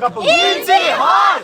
kapıldı. İntihar!